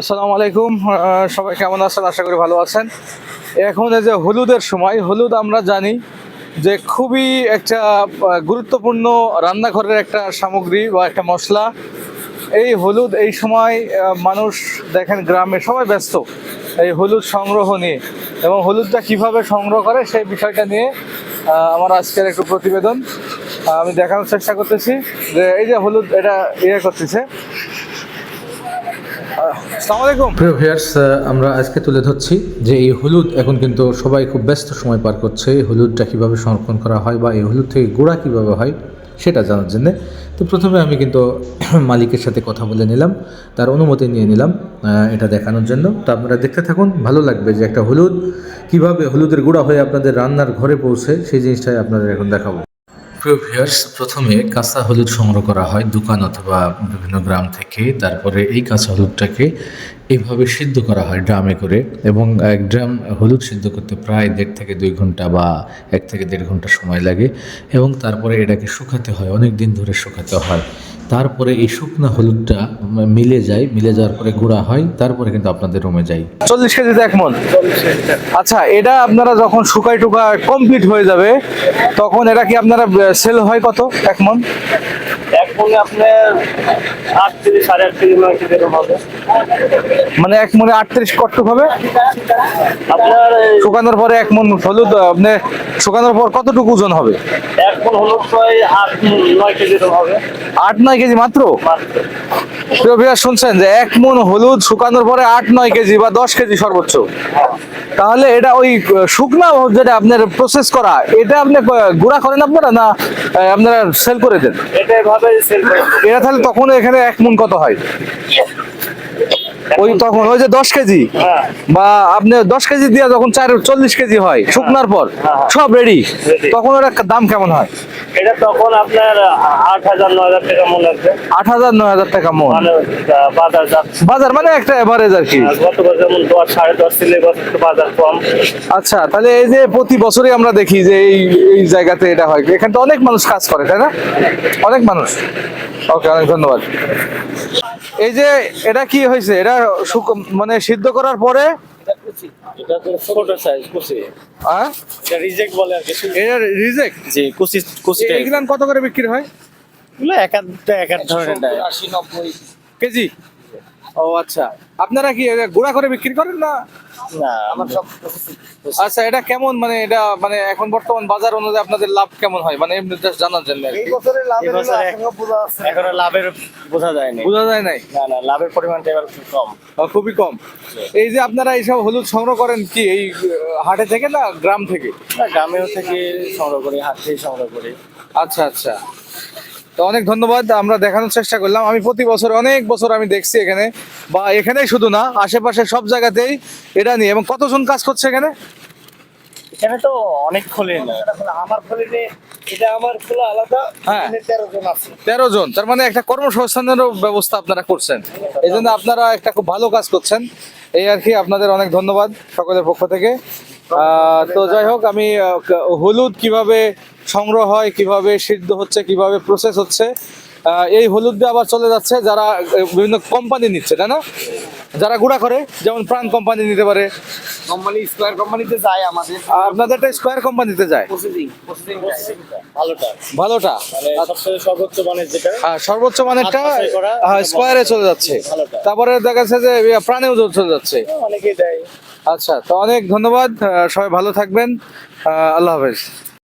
আসসালামু আলাইকুম। সবাই কেমন আছেন? আশা করি ভালো আছেন। এখন এই যে হলুদের সময়, হলুদ আমরা জানি যে খুবই একটা গুরুত্বপূর্ণ রান্নাঘরের একটা সামগ্রী বা একটা মশলা। এই হলুদ এই সময় মানুষ দেখেন গ্রামে সবাই ব্যস্ত এই হলুদ সংগ্রহ নিয়ে এবং হলুদটা কীভাবে সংগ্রহ করে সেই বিষয়টা নিয়ে আমার আজকের একটু প্রতিবেদন। আমি দেখানোর চেষ্টা করতেছি যে এই যে হলুদ এটা ইয়ে করতেছে। প্রিয় ভিয়ার্স আমরা আজকে তুলে ধরছি যে এই হলুদ এখন কিন্তু সবাই খুব ব্যস্ত সময় পার করছে। এই হলুদটা কীভাবে সংরক্ষণ করা হয় বা এই হলুদ থেকে গুঁড়া কীভাবে হয়, সেটা জানার জন্যে। তো প্রথমে আমি কিন্তু মালিকের সাথে কথা বলে নিলাম, তার অনুমতি নিয়ে নিলাম এটা দেখানোর জন্য। তো আপনারা দেখতে থাকুন, ভালো লাগবে যে একটা হলুদ, কীভাবে হলুদের গুঁড়া হয়ে আপনাদের রান্নার ঘরে পৌঁছে, সেই জিনিসটাই আপনাদের এখন দেখাবো। প্রথমে কাঁচা হলুদ সংগ্রহ করা হয় দোকান অথবা বিভিন্ন গ্রাম থেকে। তারপরে এই কাঁচা হলুদটাকে এইভাবে সিদ্ধ করা হয় ড্রামে করে এবং এক ড্রাম হলুদ সিদ্ধ করতে প্রায় দেড় থেকে দুই ঘণ্টা বা এক থেকে দেড় ঘণ্টা সময় লাগে এবং তারপরে এটাকে শুকাতে হয় অনেক দিন ধরে শুকাতে হয়। তারপরে এই শুকনা হলুদটা মিলে যায় মিলে যাওয়ার পরে গুঁড়া হয় তারপরে কিন্তু আপনাদের রুমে যায়। চল্লিশ কেজিতে এক মন। আচ্ছা এটা আপনারা যখন শুকাই টুকা কমপ্লিট হয়ে যাবে তখন এটা কি আপনারা সেল হয় কত এক মন? এক মনে আপনার আট কেজি সাড়ে আট কেজি হবে মানে এক মনে আটত্রিশ কট্টুক হবে। আপনার শুকানোর পরে এক মন হলুদ আপনি শুকানোর পর কতটুকু ওজন হবে? এক মন হলো প্রায় আট নয় কেজি হবে। আট নয় কেজি মাত্র। প্রিয় ভিউয়ার শুনছেন যে এক মন হলুদ শুকানোর পরে আট নয় কেজি বা দশ কেজি সর্বোচ্চ। তাহলে এটা ওই শুকনা যেটা আপনার প্রসেস করা এটা আপনি গুঁড়া করেন আপনারা না আপনারা সেল করে দেন? এটা তাহলে তখন এখানে এক মন কত হয়? ওই তখন ওই যে দশ কেজি হ্যাঁ। বা আপনি দশ কেজি দিয়ে যখন চার চল্লিশ কেজি হয় শুকনার পর হ্যাঁ। সব রেডি। তখন ওটা দাম কেমন হয়? এটা তখন আপনার আট হাজার নয় হাজার টাকা মনে আছে আট হাজার নয় হাজার টাকা বাজার বাজার মানে একটা এভারেজ আর কি। গত বছর যেমন দশ সাড়ে দশ ছিল এবছর বাজার কম। আচ্ছা তাহলে এই যে প্রতি বছরই আমরা দেখি যে এই এই জায়গাতে এটা হয়। এখানে তো অনেক মানুষ কাজ করে তাই না? অনেক মানুষ। ওকে অনেক ধন্যবাদ। এই যে এটা কি হয়েছে? এটা মানে সিদ্ধ করার পরে? এটা ছোট সাইজ কুচি। হ্যাঁ? এটা রিজেক্ট বলে আর রিজেক্ট জি কুচি কুচি এইগুলো কত করে বিক্রি হয়? এক এক আধ ধরনের আশি নব্বই। কেজি? ও আচ্ছা। আপনারা কি গুঁড়া করে বিক্রি করেন না? না আমার সব আচ্ছা এটা কেমন মানে এটা মানে এখন বর্তমান বাজার অনুযায়ী আপনাদের লাভ কেমন হয়? মানে এমনি জানার জন্য আর কি। এবছরে এখনও লাভের বোঝা যায়নি বোঝা যায় নাই? না না লাভের পরিমাণটা এবার খুব কম। খুবই কম। এই যে আপনারা এইসব হলুদ সংগ্রহ করেন কি এই আহ, হাটে থেকে না গ্রাম থেকে? না গ্রামেও থেকে সংগ্রহ করি হাট থেকে সংগ্রহ করি। আচ্ছা আচ্ছা। তো অনেক ধন্যবাদ আমরা দেখানোর চেষ্টা করলাম। আমি প্রতি বছর অনেক বছর আমি দেখছি এখানে বা এখানেই শুধু না আশেপাশে সব জায়গাতেই এটা নিয়ে। এবং কতজন কাজ করছে এখানে? এখানে তো অনেক খোলে আমার খোলে এটা আমার খোলা আলাদা হ্যাঁ। তেরো জন আছে। তেরো জন তার মানে একটা কর্মসংস্থানেরও ব্যবস্থা আপনারা করছেন। এই জন্য আপনারা একটা খুব ভালো কাজ করছেন। এই আর কি আপনাদের অনেক ধন্যবাদ সকলের পক্ষ থেকে। তো যাই হোক আমি হলুদ কীভাবে সংগ্রহ হয় কীভাবে সিদ্ধ হচ্ছে কীভাবে প্রসেস হচ্ছে এই হলুদ দিয়ে আবার চলে যাচ্ছে যারা বিভিন্ন কোম্পানি নিচ্ছে তাই না? যারা গুঁড়া করে যেমন প্রাণ কোম্পানি নিতে পারে। কোম্পানি স্কোয়ার কোম্পানিতে যায় আমাদের। আপনাদেরটা স্কোয়ার কোম্পানিতে যায়? ভালোটা। ভালোটা? মানে সর্বোচ্চ মানের যেটা। হ্যাঁ, সর্বোচ্চ মানেরটা হ্যাঁ, স্কোয়ারে চলে যাচ্ছে। তারপরে দেখা যাচ্ছে যে প্রাণেও চলে যাচ্ছে। অনেকেই দেয়। আচ্ছা তো অনেক ধন্যবাদ সবাই ভালো থাকবেন আল্লাহ হাফেজ।